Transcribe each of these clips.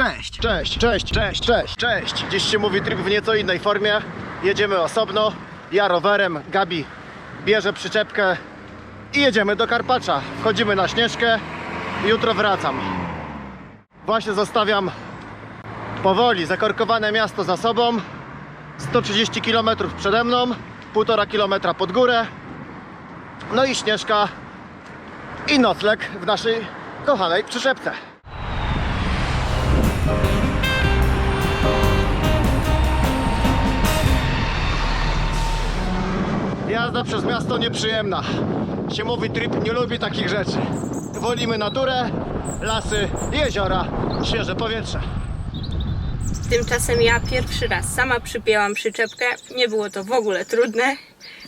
Cześć. Cześć, cześć, cześć, cześć, cześć. Dziś się mówi tryb w nieco innej formie. Jedziemy osobno. Ja rowerem, Gabi bierze przyczepkę i jedziemy do Karpacza. Wchodzimy na Śnieżkę. Jutro wracam. Właśnie zostawiam powoli zakorkowane miasto za sobą. 130 km przede mną, 1,5 km pod górę. No i Śnieżka i nocleg w naszej kochanej przyczepce. Jazda przez miasto nieprzyjemna. Mówi trip nie lubi takich rzeczy. Wolimy naturę, lasy, jeziora, świeże powietrze. Tymczasem ja pierwszy raz sama przypięłam przyczepkę. Nie było to w ogóle trudne.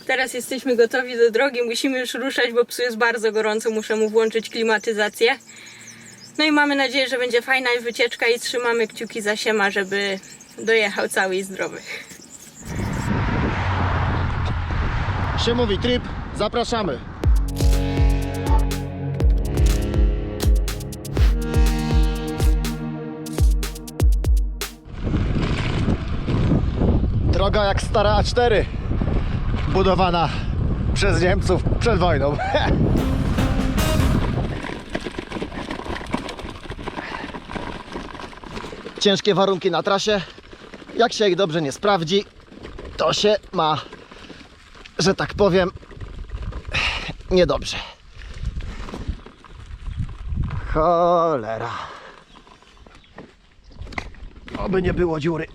Teraz jesteśmy gotowi do drogi, musimy już ruszać, bo psu jest bardzo gorąco, muszę mu włączyć klimatyzację. No i mamy nadzieję, że będzie fajna wycieczka i trzymamy kciuki za siema, żeby dojechał cały i zdrowy. Się mówi trip, zapraszamy. Droga jak stara A4, budowana przez Niemców przed wojną. Ciężkie warunki na trasie. Jak się ich dobrze nie sprawdzi, to się ma że tak powiem, niedobrze. Cholera. Oby nie było dziury.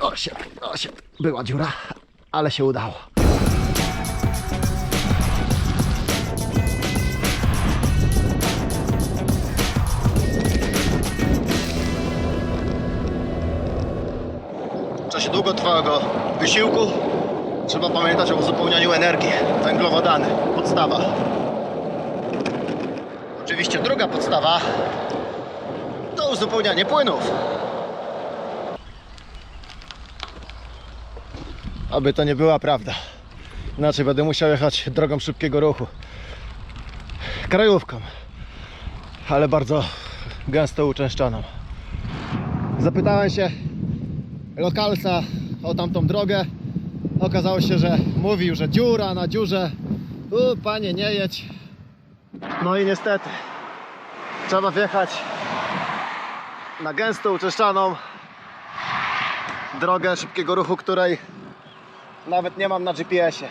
O się, o się, była dziura, ale się udało. W czasie długotrwałego wysiłku trzeba pamiętać o uzupełnianiu energii. Węglowodany, podstawa. Oczywiście druga podstawa to uzupełnianie płynów. Aby to nie była prawda. Inaczej będę musiał jechać drogą szybkiego ruchu. Krajówką. Ale bardzo gęsto uczęszczaną. Zapytałem się lokalsa o tamtą drogę. Okazało się, że mówił, że dziura na dziurze. U, panie, nie jedź. No i niestety trzeba wjechać na gęsto uczeszczaną drogę szybkiego ruchu, której nawet nie mam na GPS-ie.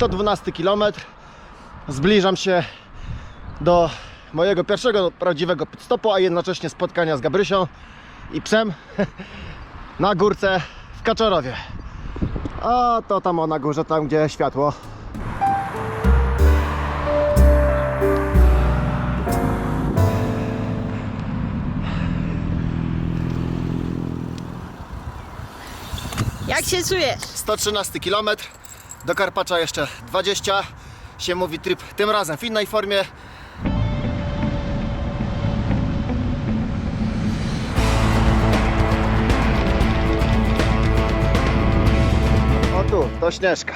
Sto dwunasty kilometr. Zbliżam się do mojego pierwszego prawdziwego pit stopu, a jednocześnie spotkania z Gabrysią i psem na górce w Kaczorowie. A to tam o na górze, tam gdzie światło. Jak się czujesz? 113 km, do Karpacza jeszcze 20. Się mówi tryb tym razem w innej formie. O tu, to Śnieżka.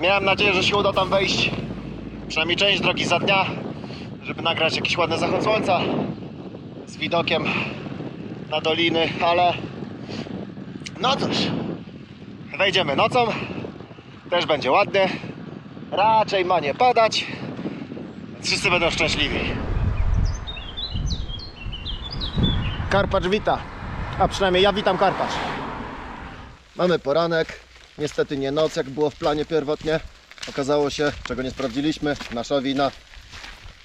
Miałem nadzieję, że się uda tam wejść przynajmniej część drogi za dnia, żeby nagrać jakiś ładny zachód słońca z widokiem na doliny, ale no cóż, wejdziemy nocą, też będzie ładnie, raczej ma nie padać, wszyscy będą szczęśliwi. Karpacz wita, a przynajmniej ja witam Karpacz. Mamy poranek, niestety nie noc, jak było w planie pierwotnie. Okazało się, czego nie sprawdziliśmy, nasza wina,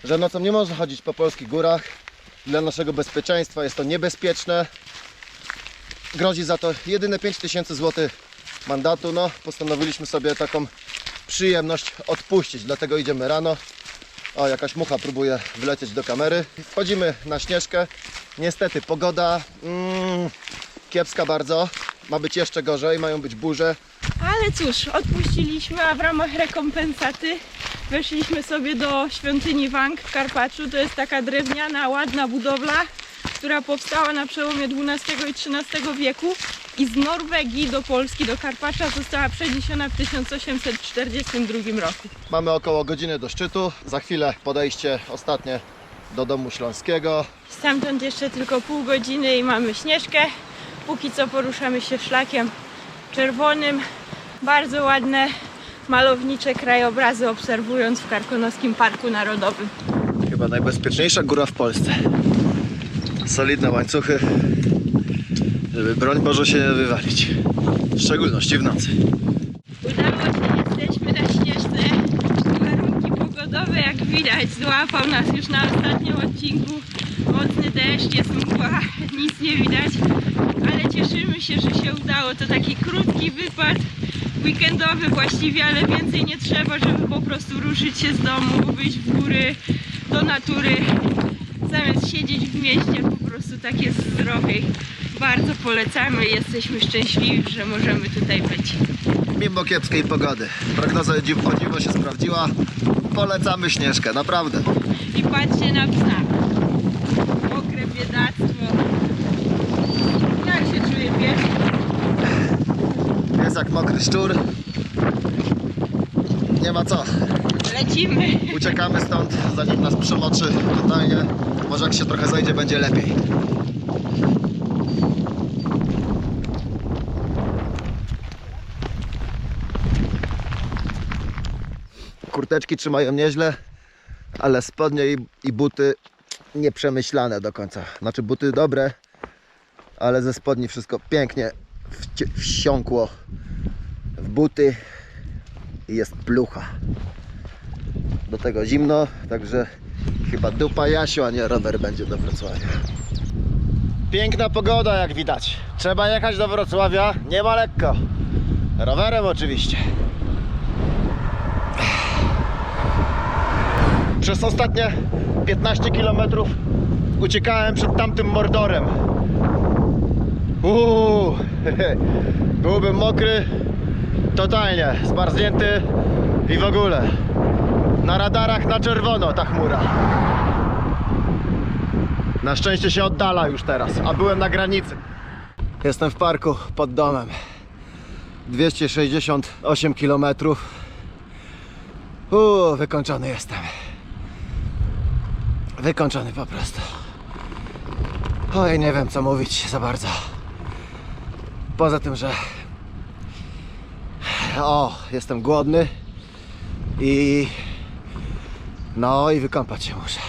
że nocą nie można chodzić po polskich górach. Dla naszego bezpieczeństwa jest to niebezpieczne. Grozi za to jedyne 5000 zł mandatu. No, postanowiliśmy sobie taką przyjemność odpuścić, dlatego idziemy rano. O, jakaś mucha próbuje wlecieć do kamery. Wchodzimy na śnieżkę. Niestety pogoda mm, kiepska bardzo. Ma być jeszcze gorzej, mają być burze. Ale cóż, odpuściliśmy, a w ramach rekompensaty weszliśmy sobie do świątyni Wang w Karpaczu. To jest taka drewniana, ładna budowla która powstała na przełomie XII i XIII wieku i z Norwegii do Polski, do Karpacza została przeniesiona w 1842 roku. Mamy około godziny do szczytu. Za chwilę podejście ostatnie do domu śląskiego. Stamtąd jeszcze tylko pół godziny i mamy śnieżkę. Póki co poruszamy się szlakiem czerwonym. Bardzo ładne, malownicze krajobrazy obserwując w Karkonoskim Parku Narodowym. Chyba najbezpieczniejsza góra w Polsce. Solidne łańcuchy, żeby broń Boże się nie wywalić. W szczególności w nocy. Udało się, jesteśmy na śnieżce. Warunki pogodowe, jak widać, złapał nas już na ostatnim odcinku. Mocny deszcz, jest mgła, nic nie widać, ale cieszymy się, że się udało. To taki krótki wypad weekendowy właściwie, ale więcej nie trzeba, żeby po prostu ruszyć się z domu, wyjść w góry, do natury. Zamiast siedzieć w mieście, po prostu tak jest zdrowiej. Bardzo polecamy, jesteśmy szczęśliwi, że możemy tutaj być. Mimo kiepskiej pogody. Prognoza o dziw- o dziwo się sprawdziła. Polecamy Śnieżkę, naprawdę. I patrzcie na psa. Mokre biedactwo. Jak się czuje pies? Jest jak mokry szczur. Nie ma co. Lecimy. Uciekamy stąd, zanim nas przemoczy totalnie. Może jak się trochę zajdzie, będzie lepiej. Kurteczki trzymają nieźle, ale spodnie i, i buty nieprzemyślane do końca. Znaczy buty dobre, ale ze spodni wszystko pięknie wsiąkło w buty i jest plucha do tego zimno, także chyba dupa Jasiu, a nie rower będzie do Wrocławia. Piękna pogoda jak widać. Trzeba jechać do Wrocławia, nie ma lekko. Rowerem oczywiście. Przez ostatnie 15 km uciekałem przed tamtym mordorem. Uuu, byłbym mokry, totalnie, zmarznięty i w ogóle. Na radarach na czerwono ta chmura. Na szczęście się oddala już teraz, a byłem na granicy. Jestem w parku pod domem. 268 km. Uuu, wykończony jestem. Wykończony po prostu. Oj, nie wiem co mówić za bardzo. Poza tym, że. O, jestem głodny i no i wykąpać się muszę.